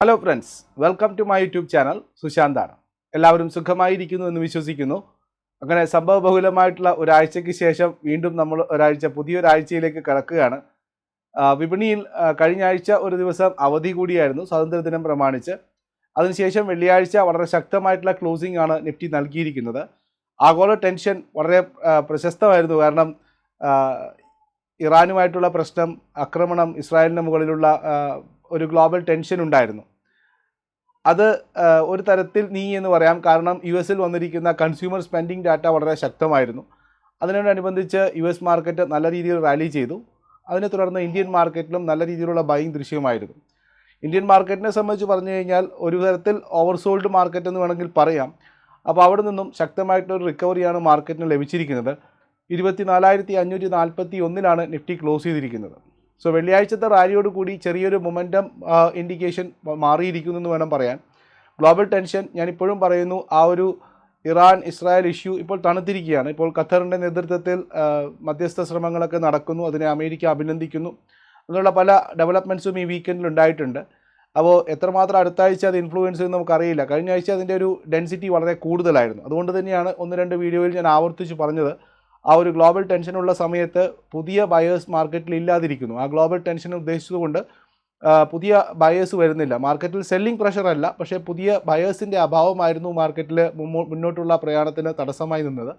Hello friends welcome to my YouTube channel സുശാന്താണ് എല്ലാവരും സുഖമായിരിക്കുന്നു എന്ന് വിശ്വസിക്കുന്നു. അങ്ങനെ സംഭവബഹുലമായിട്ടുള്ള ഒരാഴ്ചയ്ക്ക് ശേഷം വീണ്ടും നമ്മൾ ഒരാഴ്ച പുതിയൊരാഴ്ചയിലേക്ക് കടക്കുകയാണ്. വിപണിയിൽ കഴിഞ്ഞ ആഴ്ച ഒരു ദിവസം അവധി കൂടിയായിരുന്നു സ്വാതന്ത്ര്യദിനം പ്രമാണിച്ച്. അതിനുശേഷം വെള്ളിയാഴ്ച വളരെ ശക്തമായിട്ടുള്ള ക്ലോസിംഗ് ആണ് നിഫ്റ്റി നൽകിയിരിക്കുന്നത്. ആഗോള ടെൻഷൻ വളരെ പ്രശസ്തമായിരുന്നു. കാരണം ഇറാനുമായിട്ടുള്ള പ്രശ്നം ആക്രമണം ഇസ്രായേലിന് മുകളിലുള്ള ഒരു ഗ്ലോബൽ ടെൻഷൻ ഉണ്ടായിരുന്നു. അത് ഒരു തരത്തിൽ നീ എന്ന് പറയാം. കാരണം യു എസിൽ വന്നിരിക്കുന്ന കൺസ്യൂമർ സ്പെൻഡിങ് ഡാറ്റ വളരെ ശക്തമായിരുന്നു. അതിനോടനുബന്ധിച്ച് യു എസ് മാർക്കറ്റ് നല്ല രീതിയിൽ റാലി ചെയ്തു. അതിനെ തുടർന്ന് ഇന്ത്യൻ മാർക്കറ്റിലും നല്ല രീതിയിലുള്ള ബൈങ് ദൃശ്യമായിരുന്നു. ഇന്ത്യൻ മാർക്കറ്റിനെ സംബന്ധിച്ച് പറഞ്ഞു കഴിഞ്ഞാൽ ഒരു തരത്തിൽ ഓവർസോൾഡ് മാർക്കറ്റ് എന്ന് വേണമെങ്കിൽ പറയാം. അപ്പോൾ അവിടെ നിന്നും ശക്തമായിട്ടൊരു റിക്കവറിയാണ് മാർക്കറ്റിന് ലഭിച്ചിരിക്കുന്നത് ഇരുപത്തി നാലായിരത്തി അഞ്ഞൂറ്റി നാൽപ്പത്തി ഒന്നിലാണ് നിഫ്റ്റി ക്ലോസ് ചെയ്തിരിക്കുന്നത്. സോ വെള്ളിയാഴ്ചത്തെ റാലിയോട് കൂടി ചെറിയൊരു മൊമെന്റം ഇൻഡിക്കേഷൻ മാറിയിരിക്കുന്നു എന്ന് വേണം പറയാൻ. ഗ്ലോബൽ ടെൻഷൻ ഞാനിപ്പോഴും പറയുന്നു ആ ഒരു ഇറാൻ ഇസ്രായേൽ ഇഷ്യൂ ഇപ്പോൾ തണുത്തിരിക്കുകയാണ്. ഇപ്പോൾ ഖത്തറിന്റെ നേതൃത്വത്തിൽ മധ്യസ്ഥ ശ്രമങ്ങളൊക്കെ നടക്കുന്നു അതിനെ അമേരിക്ക അഭിനന്ദിക്കുന്നു. അങ്ങനെയുള്ള പല ഡെവലപ്മെന്റ്സും ഈ വീക്കെൻഡിൽ ഉണ്ടായിട്ടുണ്ട്. അപ്പോൾ എത്രമാത്രം അടുത്ത ആഴ്ച അത് ഇൻഫ്ലുവൻസ് ചെയ്യുന്നു നമുക്കറിയില്ല. കഴിഞ്ഞ ആഴ്ച അതിന്റെ ഒരു ഡെൻസിറ്റി വളരെ കൂടുതലായിരുന്നു. അതുകൊണ്ട് തന്നെയാണ് ഒന്ന് രണ്ട് വീഡിയോയിൽ ഞാൻ ആവർത്തിച്ച് പറഞ്ഞത്. ആ ഒരു ഗ്ലോബൽ ടെൻഷനുള്ള സമയത്ത് പുതിയ ബയേഴ്സ് മാർക്കറ്റിൽ ഇല്ലാതിരിക്കുന്നു. ആ ഗ്ലോബൽ ടെൻഷൻ ഉദ്ദേശിച്ചതുകൊണ്ട് പുതിയ ബയേഴ്സ് വരുന്നില്ല. മാർക്കറ്റിൽ സെല്ലിംഗ് പ്രഷർ അല്ല പക്ഷേ പുതിയ ബയേഴ്സിന്റെ അഭാവമായിരുന്നു മാർക്കറ്റിൽ മുന്നോട്ടുള്ള പ്രയാണത്തിന് തടസ്സമായി നിന്നത്.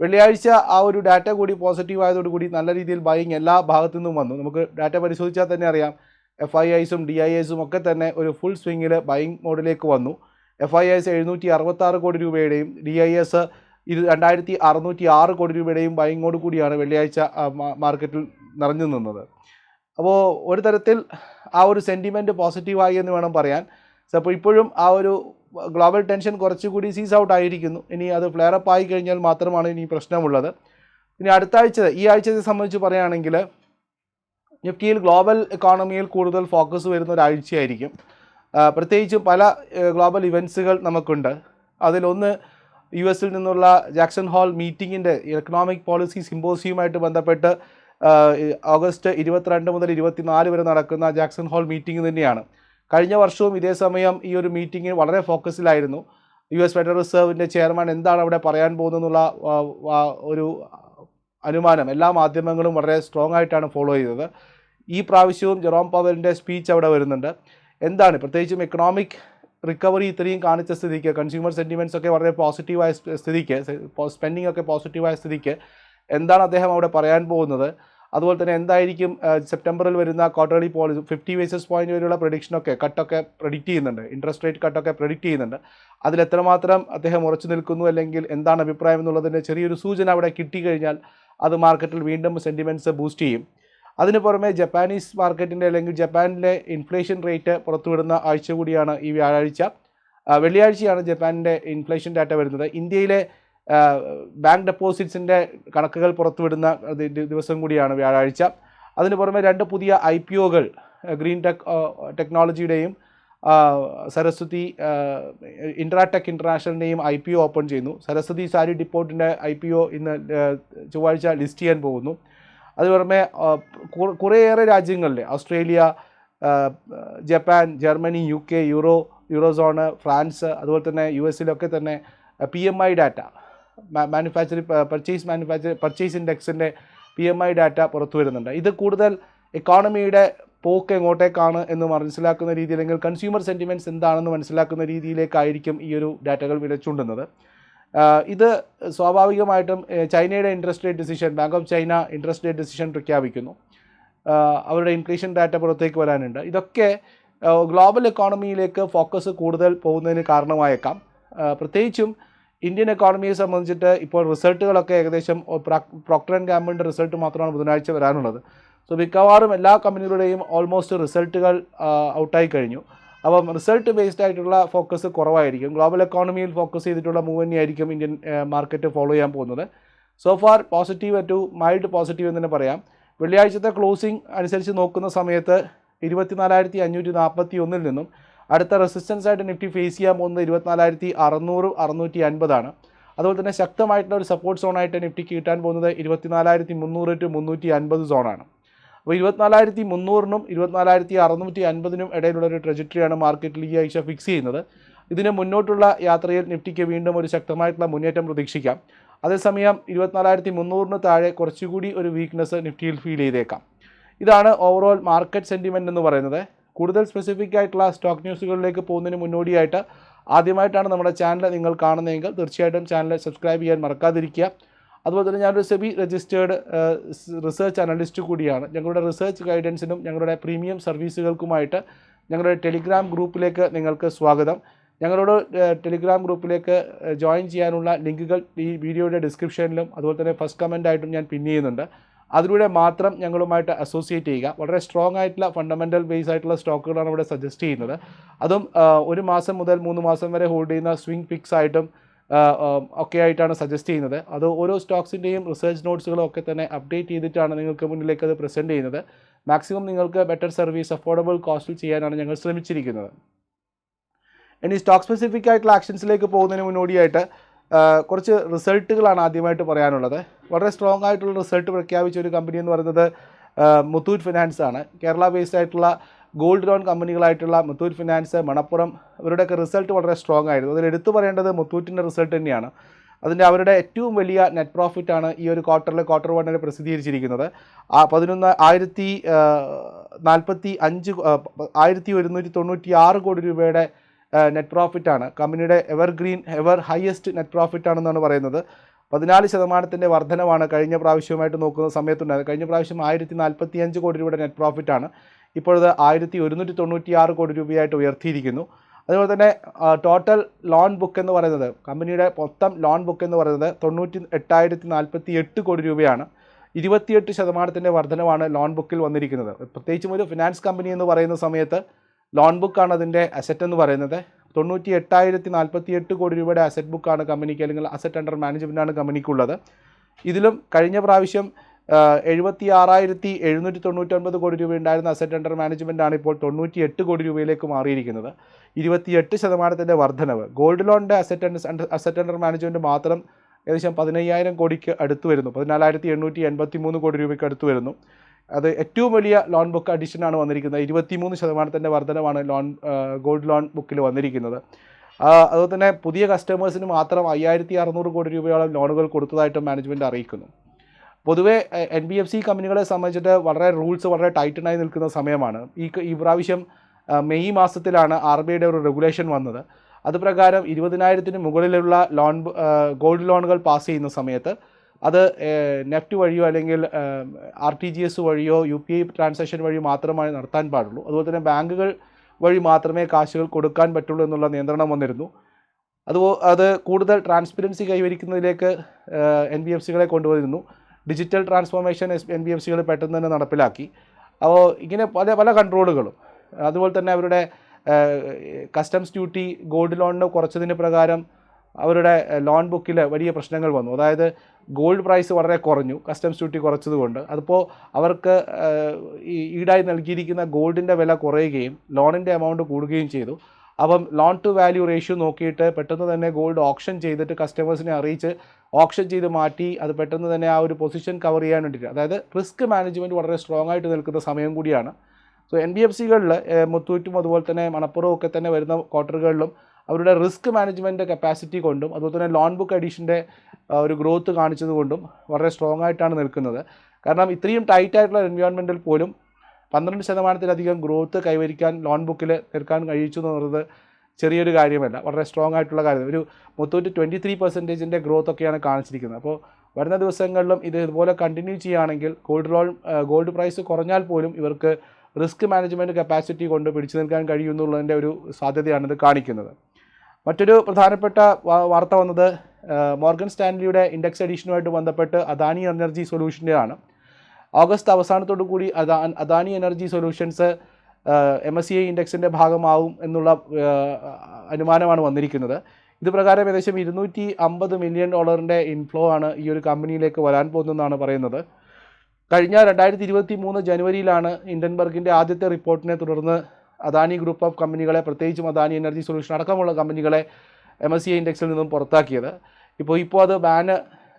വെള്ളിയാഴ്ച ആ ഒരു ഡാറ്റ കൂടി പോസിറ്റീവ് ആയതോടുകൂടി നല്ല രീതിയിൽ ബൈങ് എല്ലാ ഭാഗത്തു നിന്നും വന്നു. നമുക്ക് ഡാറ്റ പരിശോധിച്ചാൽ തന്നെ അറിയാം എഫ് ഐ ഐസും ഡി ഐ ഐസും ഒക്കെ തന്നെ ഒരു ഫുൾ സ്വിങ്ങിൽ ബൈങ് മോഡിലേക്ക് വന്നു. എഫ് ഐ എസ് എഴുന്നൂറ്റി അറുപത്താറ് കോടി രൂപയുടെയും ഡി ഐ എസ് ഇത് രണ്ടായിരത്തി അറുന്നൂറ്റി ആറ് കോടി രൂപയുടെയും ബൈങ്ങോട് കൂടിയാണ് വെള്ളിയാഴ്ച മാർക്കറ്റിൽ നിറഞ്ഞു നിന്നത്. അപ്പോൾ ഒരു തരത്തിൽ ആ ഒരു സെന്റിമെന്റ് പോസിറ്റീവായി എന്ന് വേണം പറയാൻ. അപ്പോൾ ഇപ്പോഴും ആ ഒരു ഗ്ലോബൽ ടെൻഷൻ കുറച്ചുകൂടി സീസ് ഔട്ട് ആയിരിക്കുന്നു. ഇനി അത് ഫ്ലെയർ അപ്പ് ആയി കഴിഞ്ഞാൽ മാത്രമാണ് ഇനി പ്രശ്നമുള്ളത്. ഇനി അടുത്ത ആഴ്ച ഈ ആഴ്ചയെ സംബന്ധിച്ച് പറയുകയാണെങ്കിൽ നിഫ്റ്റിയിൽ ഗ്ലോബൽ എക്കോണമിയിൽ കൂടുതൽ ഫോക്കസ് വരുന്ന ഒരാഴ്ചയായിരിക്കും പ്രത്യേകിച്ചും പല ഗ്ലോബൽ ഇവന്റ്സുകൾ നമുക്കുണ്ട്. അതിലൊന്ന് യു എസിൽ നിന്നുള്ള ജാക്സൺ ഹാൾ മീറ്റിങ്ങിന്റെ എക്കണോമിക് പോളിസി സിമ്പോസിയുമായിട്ട് ബന്ധപ്പെട്ട് ഓഗസ്റ്റ് ഇരുപത്തിരണ്ട് മുതൽ ഇരുപത്തിനാല് വരെ നടക്കുന്ന ജാക്സൺ ഹാൾ മീറ്റിംഗ് തന്നെയാണ്. കഴിഞ്ഞ വർഷവും ഇതേ സമയം ഈ ഒരു മീറ്റിംഗ് വളരെ ഫോക്കസിലായിരുന്നു. യു എസ് ഫെഡറൽ റിസർവിന്റെ ചെയർമാൻ എന്താണ് അവിടെ പറയാൻ പോകുന്നതെന്നുള്ള ഒരു അനുമാനം എല്ലാ മാധ്യമങ്ങളും വളരെ സ്ട്രോങ് ആയിട്ടാണ് ഫോളോ ചെയ്തത്. ഈ പ്രാവശ്യവും ജെറോം പവലിന്റെ സ്പീച്ച് അവിടെ വരുന്നുണ്ട്. എന്താണ്? പ്രത്യേകിച്ചും എക്കണോമിക് റിക്കവറി ഇത്രയും കാണിച്ച സ്ഥിതിക്ക് കൺസ്യൂമർ സെന്റിമെന്റ്സ് ഒക്കെ വളരെ പോസിറ്റീവായ സ്ഥിതിക്ക് സ്പെൻഡിങ് ഒക്കെ പോസിറ്റീവായ സ്ഥിതിക്ക് എന്താണ് അദ്ദേഹം അവിടെ പറയാൻ പോകുന്നത്? അതുപോലെ തന്നെ എന്തായിരിക്കും സെപ്റ്റംബറിൽ വരുന്ന quarterly policy fifty basis point വരെയുള്ള പ്രഡിക്ഷനൊക്കെ കട്ടൊക്കെ പ്രഡിക്റ്റ് ചെയ്യുന്നുണ്ട്. ഇൻട്രസ്റ്റ് റേറ്റ് കട്ടൊക്കെ പ്രഡിക്റ്റ് ചെയ്യുന്നുണ്ട്. അതിൽ എത്രമാത്രം അദ്ദേഹം ഉറച്ചു നിൽക്കുന്നു അല്ലെങ്കിൽ എന്താണ് അഭിപ്രായം എന്നുള്ളതിന്റെ ചെറിയൊരു സൂചന അവിടെ കിട്ടിക്കഴിഞ്ഞാൽ അത് മാർക്കറ്റിൽ വീണ്ടും സെന്റിമെന്റ്സ് ബൂസ്റ്റ് ചെയ്യും. അതിന് പുറമെ ജപ്പാനീസ് മാർക്കറ്റിന്റെ അല്ലെങ്കിൽ ജപ്പാനിലെ ഇൻഫ്ലേഷൻ റേറ്റ് പുറത്തുവിടുന്ന ആഴ്ച കൂടിയാണ് ഈ വ്യാഴാഴ്ച. വെള്ളിയാഴ്ചയാണ് ജപ്പാനിന്റെ ഇൻഫ്ലേഷൻ ഡാറ്റ വരുന്നത്. ഇന്ത്യയിലെ ബാങ്ക് ഡെപ്പോസിറ്റ്സിന്റെ കണക്കുകൾ പുറത്തുവിടുന്ന ദിവസം കൂടിയാണ് വ്യാഴാഴ്ച. അതിന് പുറമെ രണ്ട് പുതിയ ഐ പി ഒകൾ ഗ്രീൻ ടെക് ടെക്നോളജിയുടെയും സരസ്വതി ഇൻട്രാടെക് ഇന്റർനാഷണലിന്റെയും ഐ പി ഒ ഓപ്പൺ ചെയ്യുന്നു. സരസ്വതി സാരി ഡിപ്പോർട്ടിന്റെ ഐ പി ഒ ഇന്ന് ചൊവ്വാഴ്ച ലിസ്റ്റ് ചെയ്യാൻ പോകുന്നു. അത് പുറമെ കുറേയേറെ രാജ്യങ്ങളിൽ Australia Japan Germany U K euro eurozone France അതുപോലെ തന്നെ യു എസിലൊക്കെ തന്നെ P M I data manufacturing purchase manufacture purchase ഇൻഡെക്സിന്റെ P M I data പുറത്തു വരുന്നുണ്ട്. ഇത് കൂടുതൽ എക്കോണമിയുടെ പോക്ക് എങ്ങോട്ടേക്കാണ് എന്ന് മനസ്സിലാക്കുന്ന രീതിയിൽ അല്ലെങ്കിൽ കൺസ്യൂമർ സെന്റിമെന്റ്സ് എന്താണെന്ന് മനസ്സിലാക്കുന്ന രീതിയിലേക്കായിരിക്കും ഈ ഒരു ഡാറ്റകൾ വിലച്ചുണ്ടുന്നത് ഇത് സ്വാഭാവികമായിട്ടും ചൈനയുടെ interest rate decision bank of China interest rate decision പ്രഖ്യാപിക്കുന്നു. അവരുടെ ഇൻഫ്ലേഷൻ ഡാറ്റ പുറത്തേക്ക് വരാനുണ്ട്. ഇതൊക്കെ ഗ്ലോബൽ എക്കോണമിയിലേക്ക് ഫോക്കസ് കൂടുതൽ പോകുന്നതിന് കാരണമായേക്കാം. പ്രത്യേകിച്ചും ഇന്ത്യൻ എക്കോണമിയെ സംബന്ധിച്ചിട്ട് ഇപ്പോൾ റിസൾട്ടുകളൊക്കെ ഏകദേശം പ്രോക്ടർ ആൻഡ് റിസൾട്ട് മാത്രമാണ് ബുധനാഴ്ച വരാനുള്ളത്. സോ മിക്കവാറും എല്ലാ കമ്പനികളുടെയും ഓൾമോസ്റ്റ് റിസൾട്ടുകൾ ഔട്ടായി കഴിഞ്ഞു. അപ്പം റിസൾട്ട് ബേസ്ഡ് ആയിട്ടുള്ള ഫോക്കസ് കുറവായിരിക്കും. ഗ്ലോബൽ എക്കോണമിയിൽ ഫോക്കസ് ചെയ്തിട്ടുള്ള മൂവ് തന്നെയായിരിക്കും ഇന്ത്യൻ മാർക്കറ്റ് ഫോളോ ചെയ്യാൻ പോകുന്നത്. So far positive to mild positive എന്ന് തന്നെ പറയാം. വെള്ളിയാഴ്ചത്തെ ക്ലോസിംഗ് അനുസരിച്ച് നോക്കുന്ന സമയത്ത് ഇരുപത്തിനാലായിരത്തി അഞ്ഞൂറ്റി നാൽപ്പത്തി ഒന്നിൽ നിന്നും അടുത്ത റെസിസ്റ്റൻസ് ആയിട്ട് നിഫ്റ്റി ഫേസ് ചെയ്യാൻ പോകുന്നത് ഇരുപത്തിനാലായിരത്തി അറുന്നൂറ് അറുന്നൂറ്റി അൻപതാണ് അതുപോലെ തന്നെ ശക്തമായിട്ടുള്ള ഒരു സപ്പോർട്ട് സോണായിട്ട് നിഫ്റ്റിക്ക് കിട്ടാൻ പോകുന്നത് ഇരുപത്തിനാലായിരത്തി മുന്നൂറ് ടു മുന്നൂറ്റി അൻപത് സോണാണ് അപ്പോൾ ഇരുപത്തിനാലായിരത്തി മുന്നൂറിനും ഇരുപത്തിനാലായിരത്തി അറുന്നൂറ്റി അൻപതിനും ഇടയിലുള്ള ഒരു ട്രജറ്ററിയാണ് മാർക്കറ്റിൽ ഈ ആഴ്ച ഫിക്സ് ചെയ്യുന്നത്. ഇതിന് മുന്നോട്ടുള്ള യാത്രയിൽ നിഫ്റ്റിക്ക് വീണ്ടും ഒരു ശക്തമായിട്ടുള്ള മുന്നേറ്റം പ്രതീക്ഷിക്കാം. അതേസമയം ഇരുപത്തിനാലായിരത്തി മുന്നൂറിന് താഴെ കുറച്ചുകൂടി ഒരു വീക്ക്നെസ് നിഫ്റ്റിയിൽ ഫീൽ ചെയ്തേക്കാം. ഇതാണ് ഓവറോൾ മാർക്കറ്റ് സെന്റിമെന്റ് എന്ന് പറയുന്നത്. കൂടുതൽ സ്പെസിഫിക് ആയിട്ടുള്ള സ്റ്റോക്ക് ന്യൂസുകളിലേക്ക് പോകുന്നതിന് മുന്നോടിയായിട്ട് ആദ്യമായിട്ടാണ് നമ്മുടെ ചാനൽ നിങ്ങൾ കാണുന്നതെങ്കിൽ തീർച്ചയായിട്ടും ചാനൽ സബ്സ്ക്രൈബ് ചെയ്യാൻ മറക്കാതിരിക്കുക. അതുപോലെ തന്നെ ഞാനൊരു സെബി രജിസ്റ്റേർഡ് റിസർച്ച് അനലിസ്റ്റ് കൂടിയാണ്. ഞങ്ങളുടെ റിസർച്ച് ഗൈഡൻസിനും ഞങ്ങളുടെ പ്രീമിയം സർവീസുകൾക്കുമായിട്ട് ഞങ്ങളുടെ ടെലിഗ്രാം ഗ്രൂപ്പിലേക്ക് നിങ്ങൾക്ക് സ്വാഗതം. ഞങ്ങളോട് ടെലിഗ്രാം ഗ്രൂപ്പിലേക്ക് ജോയിൻ ചെയ്യാനുള്ള ലിങ്കുകൾ ഈ വീഡിയോയുടെ ഡിസ്ക്രിപ്ഷനിലും അതുപോലെ തന്നെ ഫസ്റ്റ് കമന്റായിട്ടും ഞാൻ പിൻ ചെയ്യുന്നുണ്ട്. അതിലൂടെ മാത്രം ഞങ്ങളുമായിട്ട് അസോസിയേറ്റ് ചെയ്യുക. വളരെ സ്ട്രോങ് ആയിട്ടുള്ള ഫണ്ടമെന്റൽ ബേസ് ആയിട്ടുള്ള സ്റ്റോക്കുകളാണ് ഇവിടെ സജസ്റ്റ് ചെയ്യുന്നത്. അതും ഒരു മാസം മുതൽ മൂന്ന് മാസം വരെ ഹോൾഡ് ചെയ്യുന്ന സ്വിംഗ് പിക്സ് ആയിട്ടും ഒക്കെ ആയിട്ടാണ് സജസ്റ്റ് ചെയ്യുന്നത്. അത് ഓരോ സ്റ്റോക്സിന്റെയും റിസർച്ച് നോട്ട്സുകളും ഒക്കെ തന്നെ അപ്ഡേറ്റ് ചെയ്തിട്ടാണ് നിങ്ങൾക്ക് മുന്നിലേക്ക് അത് പ്രസന്റ് ചെയ്യുന്നത്. മാക്സിമം നിങ്ങൾക്ക് ബെറ്റർ സർവീസ് അഫോർഡബിൾ കോസ്റ്റിൽ ചെയ്യാനാണ് ഞങ്ങൾ ശ്രമിച്ചിരിക്കുന്നത്. ഇനി സ്റ്റോക്ക് സ്പെസിഫിക് ആയിട്ടുള്ള ആക്ഷൻസിലേക്ക് പോകുന്നതിന് മുന്നോടിയായിട്ട് കുറച്ച് റിസൾട്ടുകളാണ് ആദ്യമായിട്ട് പറയാനുള്ളത്. വളരെ സ്ട്രോങ് ആയിട്ടുള്ള റിസൾട്ട് പ്രഖ്യാപിച്ച ഒരു കമ്പനി എന്ന് പറയുന്നത് മുത്തൂറ്റ് ഫിനാൻസ് ആണ്. കേരള ബേസ്ഡ് ആയിട്ടുള്ള ഗോൾഡ് ലോൺ കമ്പനികളായിട്ടുള്ള മുത്തൂറ്റ് ഫിനാൻസ് മണപ്പുറം ഇവരുടെയൊക്കെ റിസൾട്ട് വളരെ സ്ട്രോങ് ആയിരുന്നു. അതിൽ എടുത്തു പറയേണ്ടത് മുത്തൂറ്റിന്റെ റിസൾട്ട് തന്നെയാണ്. അതിന്റെ അവരുടെ ഏറ്റവും വലിയ നെറ്റ് പ്രോഫിറ്റാണ് ഈ ഒരു ക്വാർട്ടറിൽ ക്വാർട്ടർ വണ്ണിൽ പ്രസിദ്ധീകരിച്ചിരിക്കുന്നത്. ആ പതിനൊന്ന് ആയിരത്തി നാൽപ്പത്തി അഞ്ച് ആയിരത്തി ഒരുന്നൂറ്റി തൊണ്ണൂറ്റി ആറ് കോടി രൂപയുടെ നെറ്റ് പ്രോഫിറ്റാണ് കമ്പനിയുടെ ever green ever highest net profit ആണെന്നാണ് പറയുന്നത്. പതിനാല് ശതമാനത്തിന്റെ വർധനമാണ് കഴിഞ്ഞ പ്രാവശ്യവുമായിട്ട് നോക്കുന്ന സമയത്തുണ്ടായത്. കഴിഞ്ഞ പ്രാവശ്യം ആയിരത്തി നാൽപ്പത്തി അഞ്ച് കോടി രൂപയുടെ നെറ്റ് പ്രോഫിറ്റാണ് ഇപ്പോഴത് ആയിരത്തി ഒരുന്നൂറ്റി തൊണ്ണൂറ്റി ആറ് കോടി രൂപയായിട്ട് ഉയർത്തിയിരിക്കുന്നു. അതുപോലെ തന്നെ ടോട്ടൽ ലോൺ ബുക്ക് എന്ന് പറയുന്നത് കമ്പനിയുടെ മൊത്തം ലോൺ ബുക്ക് എന്ന് പറയുന്നത് തൊണ്ണൂറ്റി എട്ടായിരത്തി നാൽപ്പത്തി എട്ട് കോടി രൂപയാണ്. ഇരുപത്തിയെട്ട് ശതമാനത്തിന്റെ വർധനമാണ് ലോൺ ബുക്കിൽ വന്നിരിക്കുന്നത്. പ്രത്യേകിച്ചും ഒരു ഫിനാൻസ് കമ്പനി എന്ന് പറയുന്ന സമയത്ത് ലോൺ ബുക്കാണ് അതിന്റെ അസറ്റ് എന്ന് പറയുന്നത്. തൊണ്ണൂറ്റി എട്ടായിരത്തി നാൽപ്പത്തി എട്ട് കോടി രൂപയുടെ അസറ്റ് ബുക്കാണ് കമ്പനിക്ക് അല്ലെങ്കിൽ അസറ്റ് അണ്ടർ മാനേജ്മെന്റാണ് കമ്പനിക്കുള്ളത്. ഇതിലും കഴിഞ്ഞ പ്രാവശ്യം എഴുപത്തി ആറായിരത്തി എഴുന്നൂറ്റി തൊണ്ണൂറ്റൊൻപത് കോടി രൂപ ഉണ്ടായിരുന്ന അസറ്റ് അണ്ടർ മാനേജ്മെന്റ് ആണ് ഇപ്പോൾ തൊണ്ണൂറ്റി എട്ട് കോടി രൂപയിലേക്ക് മാറിയിരിക്കുന്നത്. ഇരുപത്തിയെട്ട് ശതമാനത്തിന്റെ വർധനവ്. Gold ലോണിന്റെ asset under asset under management മാത്രം ഏകദേശം പതിനയ്യായിരം കോടിക്ക് അടുത്ത് വരുന്നു. പതിനാലായിരത്തി എണ്ണൂറ്റി എൺപത്തി മൂന്ന് കോടി രൂപയ്ക്ക് അടുത്ത് വരുന്നു. അത് ഏറ്റവും വലിയ ലോൺ ബുക്ക് അഡീഷനാണ് വന്നിരിക്കുന്നത്. ഇരുപത്തിമൂന്ന് ശതമാനത്തിന്റെ വർധനമാണ് ലോൺ ഗോൾഡ് ലോൺ ബുക്കിൽ വന്നിരിക്കുന്നത്. അതുപോലെ തന്നെ പുതിയ കസ്റ്റമേഴ്സിന് മാത്രം അയ്യായിരത്തി അറുന്നൂറ് കോടി രൂപയോളം ലോണുകൾ കൊടുത്തതായിട്ട് മാനേജ്മെന്റ് അറിയിക്കുന്നു. പൊതുവേ എൻ ബി എഫ് സി കമ്പനികളെ സംബന്ധിച്ചിട്ട് വളരെ റൂൾസ് വളരെ ടൈറ്റനായി നിൽക്കുന്ന സമയമാണ്. ഈ ഈ പ്രാവശ്യം മെയ് മാസത്തിലാണ് ആർ ബി ഐയുടെ ഒരു റെഗുലേഷൻ വന്നത്. അത് പ്രകാരം ഇരുപതിനായിരത്തിന് മുകളിലുള്ള ലോൺ ഗോൾഡ് ലോണുകൾ പാസ് ചെയ്യുന്ന സമയത്ത് അത് നെഫ്റ്റ് വഴിയോ അല്ലെങ്കിൽ ആർ ടി ജി എസ് വഴിയോ യു പി ഐ ട്രാൻസാക്ഷൻ വഴിയോ മാത്രമായി നടത്താൻ പാടുള്ളൂ. അതുപോലെ തന്നെ ബാങ്കുകൾ വഴി മാത്രമേ കാശുകൾ കൊടുക്കാൻ പറ്റുള്ളൂ എന്നുള്ള നിയന്ത്രണം വന്നിരുന്നു. അത് അത് കൂടുതൽ ട്രാൻസ്പെറൻസി കൈവരിക്കുന്നതിലേക്ക് എൻ ബി എഫ് സികളെ കൊണ്ടുവരുന്നു digital transformation S N B F സികൾ പെട്ടെന്ന് തന്നെ നടപ്പിലാക്കി. അപ്പോൾ ഇങ്ങനെ പല പല കൺട്രോളുകളും. അതുപോലെ തന്നെ അവരുടെ കസ്റ്റംസ് ഡ്യൂട്ടി ഗോൾഡ് ലോണിന് കുറച്ചതിന് പ്രകാരം അവരുടെ ലോൺ ബുക്കിൽ വലിയ പ്രശ്നങ്ങൾ വന്നു. അതായത് ഗോൾഡ് പ്രൈസ് വളരെ കുറഞ്ഞു കസ്റ്റംസ് ഡ്യൂട്ടി കുറച്ചതുകൊണ്ട് അതിപ്പോൾ അവർക്ക് ഈടായി നൽകിയിരിക്കുന്ന ഗോൾഡിന്റെ വില കുറയുകയും ലോണിന്റെ എമൗണ്ട് കൂടുകയും ചെയ്തു. അപ്പം ലോൺ ടു വാല്യൂ റേഷ്യോ നോക്കിയിട്ട് പെട്ടെന്ന് തന്നെ ഗോൾഡ് ഓപ്ഷൻ ചെയ്തിട്ട് കസ്റ്റമേഴ്സിനെ അറിയിച്ച് ഓപ്ഷൻ ചെയ്ത് മാറ്റി അത് പെട്ടെന്ന് തന്നെ ആ ഒരു പൊസിഷൻ കവർ ചെയ്യാൻ വേണ്ടിയിട്ട്. അതായത് റിസ്ക് മാനേജ്മെന്റ് വളരെ സ്ട്രോങ് ആയിട്ട് നിൽക്കുന്ന സമയം കൂടിയാണ്. സോ എൻ ബി എഫ് സികളിൽ മുത്തൂറ്റും അതുപോലെ തന്നെ മണപ്പുറവും ഒക്കെ തന്നെ വരുന്ന ക്വാർട്ടറുകളിലും അവരുടെ റിസ്ക് മാനേജ്മെന്റ് കപ്പാസിറ്റി കൊണ്ടും അതുപോലെ തന്നെ ലോൺ ബുക്ക് അഡീഷന്റെ ഒരു ഗ്രോത്ത് കാണിച്ചത് കൊണ്ടും വളരെ സ്ട്രോങ് ആയിട്ടാണ് നിൽക്കുന്നത്. കാരണം ഇത്രയും ടൈറ്റ് ആയിട്ടുള്ള എൻവയോൺമെന്റിൽ പോലും പന്ത്രണ്ട് ശതമാനത്തിലധികം ഗ്രോത്ത് കൈവരിക്കാൻ ലോൺ ബുക്കിൽ തീർക്കാൻ കഴിയിച്ചു എന്ന് പറയുന്നത് ചെറിയൊരു കാര്യമല്ല വളരെ സ്ട്രോങ് ആയിട്ടുള്ള കാര്യം ഒരു മുത്തൂറ്റ് ട്വന്റി ത്രീ പെർസെന്റേജിന്റെ ഗ്രോത്ത് ഒക്കെയാണ് കാണിച്ചിരിക്കുന്നത്. അപ്പോൾ വരുന്ന ദിവസങ്ങളിലും ഇത് ഇതുപോലെ കണ്ടിന്യൂ ചെയ്യുകയാണെങ്കിൽ ഗോൾഡ് ലോൺ ഗോൾഡ് പ്രൈസ് കുറഞ്ഞാൽ പോലും ഇവർക്ക് റിസ്ക് മാനേജ്മെന്റ് കപ്പാസിറ്റി കൊണ്ട് പിടിച്ചു നിൽക്കാൻ കഴിയുമെന്നുള്ളതിന്റെ ഒരു സാധ്യതയാണ് ഇത് കാണിക്കുന്നത്. മറ്റൊരു പ്രധാനപ്പെട്ട വാർത്ത വന്നത് മോർഗൻ സ്റ്റാൻലിയുടെ ഇൻഡെക്സ് എഡീഷനുമായിട്ട് ബന്ധപ്പെട്ട് അദാനി എനർജി സൊല്യൂഷന്റെ ആണ് ഓഗസ്റ്റ് അവസാനത്തോടു കൂടി അദാ Adani energy solutions M S C I ഇൻഡെക്സിന്റെ ഭാഗമാവും എന്നുള്ള അനുമാനമാണ് വന്നിരിക്കുന്നത്. ഇത് പ്രകാരം ഏകദേശം ഇരുന്നൂറ്റി അമ്പത് മില്യൺ ഡോളറിന്റെ ഇൻഫ്ലോ ആണ് ഈ ഒരു കമ്പനിയിലേക്ക് വരാൻ പോകുന്നതെന്നാണ് പറയുന്നത്. കഴിഞ്ഞ രണ്ടായിരത്തി ഇരുപത്തി മൂന്ന് ജനുവരിയിലാണ് ഇൻഡൻബർഗിന്റെ ആദ്യത്തെ റിപ്പോർട്ടിനെ തുടർന്ന് അദാനി ഗ്രൂപ്പ് ഓഫ് കമ്പനികളെ പ്രത്യേകിച്ചും അദാനി എനർജി സൊല്യൂഷൻ അടക്കമുള്ള കമ്പനികളെ എം എസ് സി ഇൻഡെക്സിൽ നിന്നും പുറത്താക്കിയത്. ഇപ്പോൾ ഇപ്പോൾ അത് ബാന്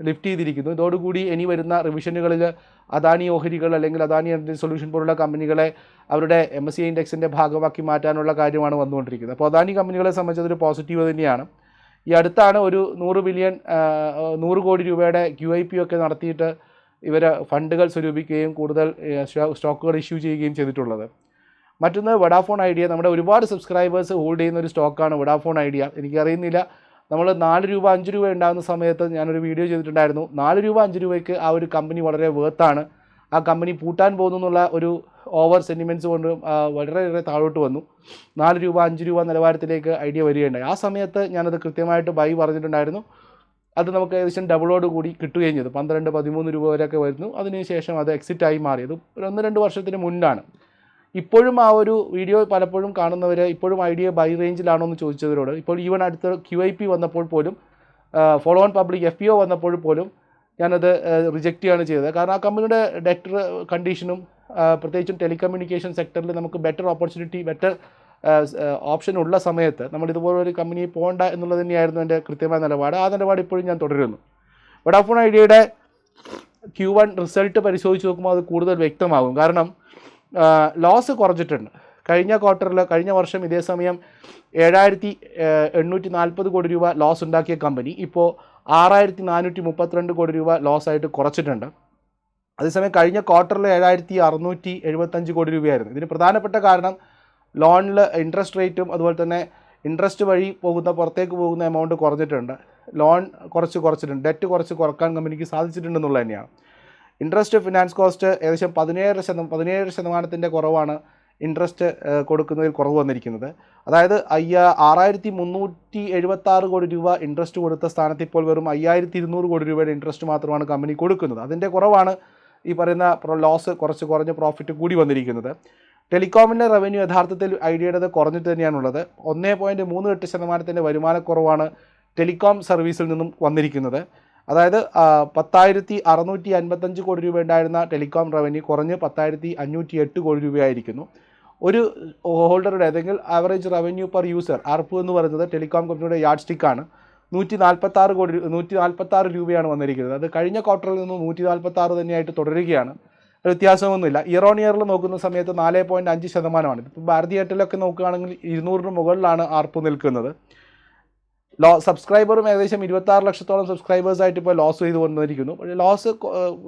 ലിഫ്റ്റ് ചെയ്തിരിക്കുന്നു. ഇതോടുകൂടി ഇനി വരുന്ന റിവിഷനുകളിൽ അദാനി ഓഹരികൾ അല്ലെങ്കിൽ അദാനി എനർജി സൊല്യൂഷൻ പോലുള്ള കമ്പനികളെ അവരുടെ എം എസ് സി ഇൻഡെക്സിന്റെ ഭാഗമാക്കി മാറ്റാനുള്ള കാര്യമാണ് വന്നുകൊണ്ടിരിക്കുന്നത്. അപ്പോൾ അദാനി കമ്പനികളെ സംബന്ധിച്ച് അതൊരു പോസിറ്റീവ് തന്നെയാണ്. ഈ അടുത്താണ് ഒരു നൂറ് ബില്യൺ നൂറ് കോടി രൂപയുടെ ക്യു ഐ പി ഒക്കെ നടത്തിയിട്ട് ഇവർ ഫണ്ടുകൾ സ്വരൂപിക്കുകയും കൂടുതൽ സ്റ്റോക്കുകൾ ഇഷ്യൂ ചെയ്യുകയും ചെയ്തിട്ടുള്ളത്. മറ്റൊന്ന് വഡാഫോൺ ഐഡിയ നമ്മുടെ ഒരുപാട് സബ്സ്ക്രൈബേഴ്സ് ഹോൾഡ് ചെയ്യുന്ന ഒരു സ്റ്റോക്കാണ് വഡാഫോൺ ഐഡിയ എനിക്കറിയുന്നില്ല നമ്മൾ നാല് രൂപ അഞ്ച് രൂപ ഉണ്ടാകുന്ന സമയത്ത് ഞാനൊരു വീഡിയോ ചെയ്തിട്ടുണ്ടായിരുന്നു. നാല് രൂപ അഞ്ച് രൂപയ്ക്ക് ആ ഒരു കമ്പനി വളരെ വേർത്താണ് ആ കമ്പനി പൂട്ടാൻ പോകുന്നു എന്നുള്ള ഒരു ഓവർ സെന്റിമെന്റ്സ് കൊണ്ട് വളരെയേറെ താഴോട്ട് വന്നു. നാല് രൂപ അഞ്ച് രൂപ നിലവാരത്തിലേക്ക് ഐഡിയ വരികയുണ്ടായി. ആ സമയത്ത് ഞാനത് കൃത്യമായിട്ട് ബൈ പറഞ്ഞിട്ടുണ്ടായിരുന്നു. അത് നമുക്ക് ഏകദേശം ഡബിളോട് കൂടി കിട്ടുകയും ചെയ്തു. പന്ത്രണ്ട് പതിമൂന്ന് രൂപ വരെയൊക്കെ വരുന്നു. അതിനുശേഷം അത് എക്സിറ്റായി മാറിയത് ഒരു ഒന്ന് രണ്ട് വർഷത്തിന് മുന്നാണ് ഇപ്പോഴും ആ ഒരു വീഡിയോ പലപ്പോഴും കാണുന്നവർ ഇപ്പോഴും ഐഡിയ ബൈ റേഞ്ചിലാണോ എന്ന് ചോദിച്ചവരോട്. ഇപ്പോൾ ഈവൻ അടുത്ത ക്യു ഐ പി വന്നപ്പോൾ പോലും follow on public F P O വന്നപ്പോൾ പോലും ഞാനത് റിജക്റ്റ് ചെയ്യാണ് ചെയ്തത്. കാരണം ആ കമ്പനിയുടെ ഡെറ്റർ കണ്ടീഷനും പ്രത്യേകിച്ചും ടെലികമ്മ്യൂണിക്കേഷൻ സെക്ടറിൽ നമുക്ക് ബെറ്റർ ഓപ്പർച്യൂണിറ്റി ബെറ്റർ ഓപ്ഷൻ ഉള്ള സമയത്ത് നമ്മൾ ഇതുപോലൊരു കമ്പനി പോകണ്ട എന്നുള്ളത് തന്നെയായിരുന്നു എന്റെ കൃത്യമായ നിലപാട്. ആ നിലപാട് ഇപ്പോഴും ഞാൻ തുടരുന്നു. വഡാഫോൺ ഐഡിയയുടെ ക്യു വൺ റിസൾട്ട് പരിശോധിച്ച് നോക്കുമ്പോൾ അത് കൂടുതൽ വ്യക്തമാകും. കാരണം ലോസ് കുറഞ്ഞിട്ടുണ്ട്. കഴിഞ്ഞ ക്വാർട്ടറിൽ കഴിഞ്ഞ വർഷം ഇതേ സമയം ഏഴായിരത്തി എണ്ണൂറ്റി നാൽപ്പത് കോടി രൂപ ലോസ് ഉണ്ടാക്കിയ കമ്പനി ഇപ്പോൾ ആറായിരത്തി നാനൂറ്റി മുപ്പത്തിരണ്ട് കോടി രൂപ ലോസ് ആയിട്ട് കുറച്ചിട്ടുണ്ട്. അതേസമയം കഴിഞ്ഞ ക്വാർട്ടറിൽ ഏഴായിരത്തി അറുന്നൂറ്റി എഴുപത്തഞ്ച് കോടി രൂപയായിരുന്നു. ഇതിന് പ്രധാനപ്പെട്ട കാരണം ലോണിൽ ഇൻട്രസ്റ്റ് റേറ്റും അതുപോലെ തന്നെ ഇൻട്രസ്റ്റ് വഴി പോകുന്ന പുറത്തേക്ക് പോകുന്ന എമൗണ്ട് കുറഞ്ഞിട്ടുണ്ട്. ലോൺ കുറച്ച് കുറച്ചിട്ടുണ്ട്. ഡെറ്റ് കുറച്ച് കുറയ്ക്കാൻ കമ്പനിക്ക് സാധിച്ചിട്ടുണ്ടെന്നുള്ളത് തന്നെയാണ്. ഇൻട്രസ്റ്റ് ഫിനാൻസ് കോസ്റ്റ് ഏകദേശം പതിനേഴ് ശതമാനം പതിനേഴ് ശതമാനത്തിന്റെ കുറവാണ് ഇൻട്രസ്റ്റ് കൊടുക്കുന്നതിൽ കുറവ് വന്നിരിക്കുന്നത്. അതായത് അയ്യ ആറായിരത്തി മുന്നൂറ്റി എഴുപത്തി ആറ് കോടി രൂപ ഇൻട്രസ്റ്റ് കൊടുത്ത സ്ഥാനത്ത് ഇപ്പോൾ വെറും അയ്യായിരത്തി ഇരുന്നൂറ് കോടി രൂപയുടെ ഇൻട്രസ്റ്റ് മാത്രമാണ് കമ്പനി കൊടുക്കുന്നത്. അതിന്റെ കുറവാണ് ഈ പറയുന്ന ലോസ് കുറച്ച് കുറഞ്ഞ പ്രോഫിറ്റ് കൂടി വന്നിരിക്കുന്നത്. ടെലികോമിന്റെ റവന്യൂ യഥാർത്ഥത്തിൽ ഐഡിയയുടേത് കുറഞ്ഞിട്ട് തന്നെയാണുള്ളത് ഒന്നേ പോയിന്റ് മൂന്ന് എട്ട് ശതമാനത്തിന്റെ വരുമാനക്കുറവാണ് ടെലികോം സർവീസിൽ നിന്നും വന്നിരിക്കുന്നത്. അതായത് പത്തായിരത്തി അറുന്നൂറ്റി അൻപത്തഞ്ച് കോടി രൂപ ഉണ്ടായിരുന്ന ടെലികോം റവന്യൂ കുറഞ്ഞ് പത്തായിരത്തി അഞ്ഞൂറ്റി എട്ട് കോടി രൂപയായിരിക്കുന്നു. ഒരു ഹോൾഡറുടെ അല്ലെങ്കിൽ average revenue per user ARPU എന്ന് പറയുന്നത് ടെലികോം കമ്പനിയുടെ യാഡ് സ്റ്റിക്കാണ് നൂറ്റി നാൽപ്പത്താറ് കോടി നൂറ്റി നാൽപ്പത്താറ് രൂപയാണ് വന്നിരിക്കുന്നത്. അത് കഴിഞ്ഞ ക്വാർട്ടറിൽ നിന്ന് നൂറ്റി നാൽപ്പത്താറ് തന്നെയായിട്ട് തുടരുകയാണ്. വ്യത്യാസമൊന്നുമില്ല. ഇയർ ഓൺ ഇയറിൽ നോക്കുന്ന സമയത്ത് നാല് പോയിന്റ് അഞ്ച് ശതമാനമാണ്. ഇപ്പോൾ ഭാരതി എയർടെലൊക്കെ നോക്കുകയാണെങ്കിൽ ഇരുന്നൂറിന് മുകളിലാണ് ആർപ്പ് നിൽക്കുന്നത്. ലോ സബ്സ്ക്രൈബറും ഏകദേശം ഇരുപത്തി ആറ് ലക്ഷത്തോളം സബ്സ്ക്രൈബേഴ്സ് ആയിട്ട് ഇപ്പോൾ ലോസ് ചെയ്തു വന്നിരിക്കുന്നു. പക്ഷേ ലോസ്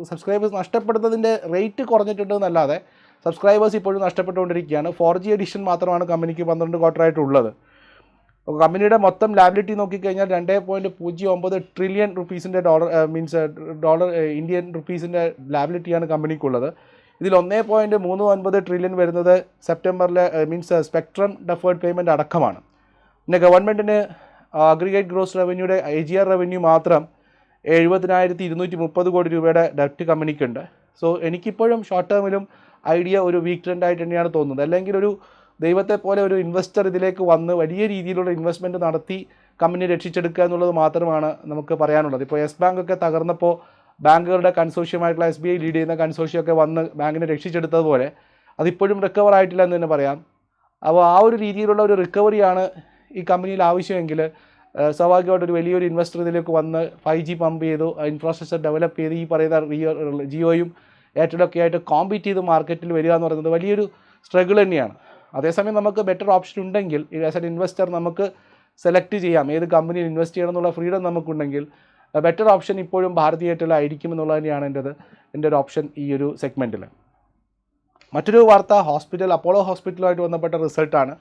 സബ്സ്ക്രൈബേഴ്സ് നഷ്ടപ്പെടുന്നതിന്റെ റേറ്റ് കുറഞ്ഞിട്ടുണ്ടെന്നല്ലാതെ സബ്സ്ക്രൈബേഴ്സ് ഇപ്പോഴും നഷ്ടപ്പെട്ടുകൊണ്ടിരിക്കുകയാണ്. ഫോർ ജി എഡിഷൻ മാത്രമാണ് കമ്പനിക്ക് പന്ത്രണ്ട് ക്വാർട്ടറായിട്ടുള്ളത് കമ്പനിയുടെ മൊത്തം ലാബിലിറ്റി നോക്കിക്കഴിഞ്ഞാൽ രണ്ട് പോയിന്റ് പൂജ്യം ഒമ്പത് ട്രില്യൺ റുപ്പീസിന്റെ ഡോളർ മീൻസ് ഡോളർ ഇന്ത്യൻ റുപ്പീസിന്റെ ലാബിലിറ്റിയാണ് കമ്പനിക്കുള്ളത് ഇതിൽ ഒന്നേ പോയിന്റ് മൂന്ന് ഒൻപത് ട്രില്യൺ വരുന്നത് സെപ്റ്റംബറിലെ മീൻസ് സ്പെക്ട്രം ഡെഫേർഡ് പേയ്മെന്റ് അടക്കമാണ്. പിന്നെ ഗവൺമെന്റിന് അഗ്രിഗേറ്റ് ഗ്രോസ് റവന്യൂയുടെ ഐ ജി ആർ റവന്യൂ മാത്രം എഴുപതിനായിരത്തി ഇരുന്നൂറ്റി മുപ്പത് കോടി രൂപയുടെ ഡെപ്റ്റ് കമ്പനിക്കുണ്ട്. സോ എനിക്കിപ്പോഴും ഷോർട്ട് ടേമിലും ഐഡിയ ഒരു വീക്ക് ട്രെൻഡ് ആയിട്ട് തന്നെയാണ് തോന്നുന്നത്. അല്ലെങ്കിൽ ഒരു ദൈവത്തെ പോലെ ഒരു ഇൻവെസ്റ്റർ ഇതിലേക്ക് വന്ന് വലിയ രീതിയിലുള്ള ഇൻവെസ്റ്റ്മെന്റ് നടത്തി കമ്പനി രക്ഷിച്ചെടുക്കുക എന്നുള്ളത് മാത്രമാണ് നമുക്ക് പറയാനുള്ളത്. ഇപ്പോൾ യെസ് ബാങ്ക് ഒക്കെ തകർന്നപ്പോൾ ബാങ്കുകളുടെ കൺസോഷ്യമായിട്ടുള്ള എസ് ബി ഐ ലീഡ് ചെയ്യുന്ന കൺസോഷ്യമൊക്കെ വന്ന് ബാങ്കിനെ രക്ഷിച്ചെടുത്തതുപോലെ അതിപ്പോഴും റിക്കവർ ആയിട്ടില്ല എന്ന് തന്നെ പറയാം. അപ്പോൾ ആ ഒരു രീതിയിലുള്ള ഒരു റിക്കവറിയാണ് ഈ കമ്പനിയിൽ ആവശ്യമെങ്കിൽ സ്വാഭാവികമായിട്ട് ഒരു വലിയൊരു ഇൻവെസ്റ്റർ ഇതിലേക്ക് വന്ന് ഫൈവ് ജി പമ്പ് ചെയ്തു ഇൻഫ്രാസ്ട്രക്ചർ ഡെവലപ്പ് ചെയ്ത് ഈ പറയുന്ന റിയോ ജിയോയും എയർടെലൊക്കെ ആയിട്ട് കോമ്പീറ്റ് ചെയ്ത് മാർക്കറ്റിൽ വരിക എന്ന് പറയുന്നത് വലിയൊരു സ്ട്രഗിൾ തന്നെയാണ്. അതേസമയം നമുക്ക് ബെറ്റർ ഓപ്ഷൻ ഉണ്ടെങ്കിൽ ആസ് എൻ ഇൻവെസ്റ്റർ നമുക്ക് സെലക്ട് ചെയ്യാം. ഏത് കമ്പനിയിൽ ഇൻവെസ്റ്റ് ചെയ്യണം എന്നുള്ള ഫ്രീഡം നമുക്കുണ്ടെങ്കിൽ ബെറ്റർ ഓപ്ഷൻ ഇപ്പോഴും ഭാരതി എയർടെൽ ആയിരിക്കും എന്നുള്ളത് തന്നെയാണ് എന്റെത് എന്റെ ഒരു ഓപ്ഷൻ ഈ ഒരു സെഗ്മെന്റിൽ മറ്റൊരു വാർത്ത ഹോസ്പിറ്റൽ അപ്പോളോ ഹോസ്പിറ്റലുമായിട്ട് ബന്ധപ്പെട്ട റിസൾട്ടാണ്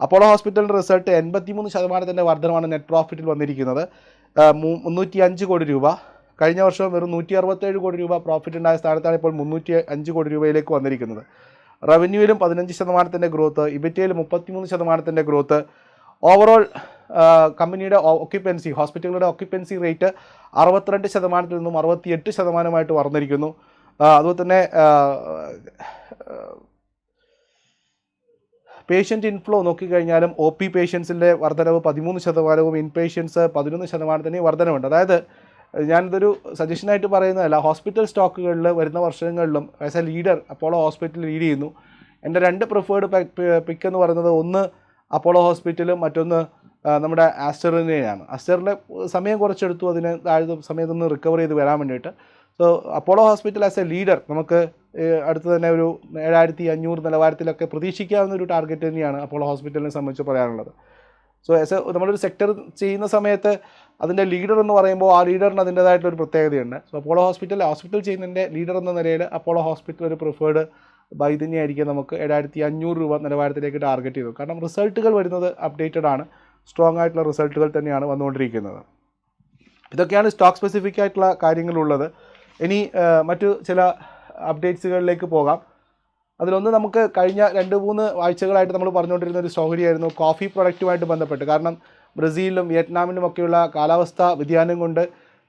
അപ്പോളോ ഹോസ്പിറ്റലിന്റെ റിസൾട്ട് എൺപത്തിമൂന്ന് ശതമാനത്തിന്റെ വർധനമാണ് നെറ്റ് പ്രോഫിറ്റിൽ വന്നിരിക്കുന്നത്. മുന്നൂറ്റി അഞ്ച് കോടി രൂപ. കഴിഞ്ഞ വർഷം വെറും നൂറ്റി അറുപത്തേഴ് കോടി രൂപ പ്രോഫിറ്റ് ഉണ്ടായ സ്ഥാനത്താണ് ഇപ്പോൾ മുന്നൂറ്റി അഞ്ച് കോടി രൂപയിലേക്ക് വന്നിരിക്കുന്നത്. റവന്യൂവിലും പതിനഞ്ച് ശതമാനത്തിന്റെ ഗ്രോത്ത് ഇബിറ്റയിൽ മുപ്പത്തിമൂന്ന് ശതമാനത്തിന്റെ ഗ്രോത്ത് ഓവറോൾ കമ്പനിയുടെ ഓക്യുപ്പൻസി ഹോസ്പിറ്റലുകളുടെ ഓക്യുപ്പൻസി റേറ്റ് അറുപത്തിരണ്ട് ശതമാനത്തിൽ നിന്നും അറുപത്തിയെട്ട് ശതമാനമായിട്ട് വർദ്ധിരിക്കുന്നു അതുപോലെ തന്നെ പേഷ്യന്റ് ഇൻഫ്ലോ നോക്കിക്കഴിഞ്ഞാലും ഒ പി പേഷ്യൻസിന്റെ വർധനവ് പതിമൂന്ന് ശതമാനവും ഇൻ പേഷ്യൻസ് പതിനൊന്ന് ശതമാനത്തിന് വർധനവുണ്ട്. അതായത് ഞാനിതൊരു സജഷനായിട്ട് പറയുന്നതല്ല. ഹോസ്പിറ്റൽ സ്റ്റോക്കുകളിൽ വരുന്ന വർഷങ്ങളിലും as a leader Apollo hospital lead ചെയ്യുന്നു. എന്റെ രണ്ട് പ്രിഫേർഡ് പിക്ക് എന്ന് പറയുന്നത് ഒന്ന് അപ്പോളോ ഹോസ്പിറ്റലും മറ്റൊന്ന് നമ്മുടെ ആസ്റ്ററിനെയാണ് ആസ്റ്ററിന്റെ സമയം കുറച്ചെടുത്തു. അതിന് താഴ്ന്ന സമയത്തൊന്ന് റിക്കവർ ചെയ്ത് വരാൻ വേണ്ടിയിട്ട്. So Apollo hospital as a leader നമുക്ക് അടുത്ത് തന്നെ ഒരു ഏഴായിരത്തി അഞ്ഞൂറ് നിലവാരത്തിലൊക്കെ പ്രതീക്ഷിക്കാവുന്ന ഒരു ടാർഗറ്റ് തന്നെയാണ് അപ്പോളോ ഹോസ്പിറ്റലിനെ സംബന്ധിച്ച് പറയാനുള്ളത്. സോ ആസ് എ നമ്മളൊരു സെക്ടർ ചെയ്യുന്ന സമയത്ത് അതിന്റെ ലീഡർ എന്ന് പറയുമ്പോൾ ആ ലീഡറിന് അതിന്റേതായിട്ടുള്ള ഒരു പ്രത്യേകതയുണ്ട്. സോ അപ്പോളോ ഹോസ്പിറ്റൽ ഹോസ്പിറ്റൽ ചെയ്യുന്നതിന്റെ ലീഡർ എന്ന നിലയിൽ അപ്പോളോ ഹോസ്പിറ്റൽ ഒരു പ്രിഫേർഡ് ബൈ തന്നെയായിരിക്കും നമുക്ക് ഏഴായിരത്തി അഞ്ഞൂറ് രൂപ നിലവാരത്തിലേക്ക് ടാർഗറ്റ് ചെയ്തു. കാരണം റിസൾട്ടുകൾ വരുന്നത് അപ്ഡേറ്റഡ് ആണ്. സ്ട്രോങ് ആയിട്ടുള്ള റിസൾട്ടുകൾ തന്നെയാണ് വന്നുകൊണ്ടിരിക്കുന്നത്. ഇതൊക്കെയാണ് സ്റ്റോക്ക് സ്പെസിഫിക് ആയിട്ടുള്ള കാര്യങ്ങളുള്ളത്. ഇനി മറ്റു ചില അപ്ഡേറ്റ്സുകളിലേക്ക് പോകാം. അതിലൊന്ന് നമുക്ക് കഴിഞ്ഞ രണ്ട് മൂന്ന് ആഴ്ചകളായിട്ട് നമ്മൾ പറഞ്ഞുകൊണ്ടിരുന്ന ഒരു സ്റ്റോറിയായിരുന്നു കോഫി പ്രൊഡക്റ്റുമായിട്ട് ബന്ധപ്പെട്ട്. കാരണം ബ്രസീലിലും വിയറ്റ്നാമിലും ഒക്കെയുള്ള കാലാവസ്ഥ വ്യതിയാനം കൊണ്ട്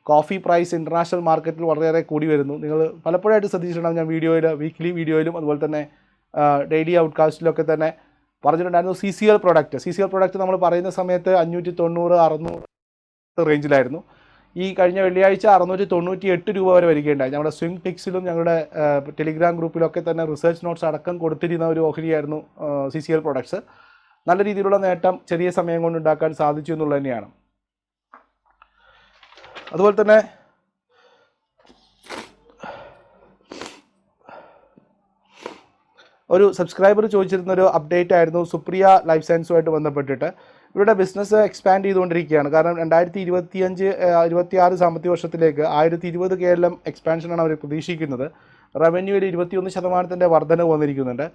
കോഫി പ്രൈസ് ഇന്റർനാഷണൽ മാർക്കറ്റിൽ വളരെയേറെ കൂടി വരുന്നു. നിങ്ങൾ പലപ്പോഴായിട്ട് ശ്രദ്ധിച്ചിട്ടുണ്ടാകും ഞാൻ വീഡിയോയിൽ വീക്ക്ലി വീഡിയോയിലും അതുപോലെ തന്നെ ഡെയിലി ഔട്ട്കാസ്റ്റിലൊക്കെ തന്നെ പറഞ്ഞിട്ടുണ്ടായിരുന്നു C C L product. C C L product നമ്മൾ പറയുന്ന സമയത്ത് അഞ്ഞൂറ്റി തൊണ്ണൂറ് അറുന്നൂറ് റേഞ്ചിലായിരുന്നു. ഈ കഴിഞ്ഞ വെള്ളിയാഴ്ച അറുന്നൂറ്റി തൊണ്ണൂറ്റി എട്ട് രൂപ വരെ വരികയുണ്ടായി. ഞങ്ങളുടെ സ്വിംഗ് ടിക്സിലും ഞങ്ങളുടെ ടെലിഗ്രാം ഗ്രൂപ്പിലൊക്കെ തന്നെ റിസർച്ച് നോട്ട്സ് അടക്കം കൊടുത്തിരുന്ന ഒരു ഓഹരിയായിരുന്നു സി സി എൽ പ്രൊഡക്ട്സ്. നല്ല രീതിയിലുള്ള നേട്ടം ചെറിയ സമയം കൊണ്ട് ഉണ്ടാക്കാൻ സാധിച്ചു എന്നുള്ളത് തന്നെയാണ്. അതുപോലെ തന്നെ ഒരു സബ്സ്ക്രൈബർ ചോദിച്ചിരുന്നൊരു അപ്ഡേറ്റ് ആയിരുന്നു സുപ്രിയ ലൈഫ് സയൻസുമായിട്ട് ബന്ധപ്പെട്ടിട്ട്. ഇവരുടെ ബിസിനസ് എക്സ്പാൻഡ് ചെയ്തുകൊണ്ടിരിക്കുകയാണ്. കാരണം രണ്ടായിരത്തി ഇരുപത്തി അഞ്ച് ഇരുപത്തി ആറ് സാമ്പത്തിക വർഷത്തിലേക്ക് ആയിരത്തി ഇരുപത് കേരളം എക്സ്പാൻഷനാണ് അവർ പ്രതീക്ഷിക്കുന്നത്. റവന്യൂവിൽ ഇരുപത്തിയൊന്ന് ശതമാനത്തിന്റെ വർധന വന്നിരിക്കുന്നുണ്ട്.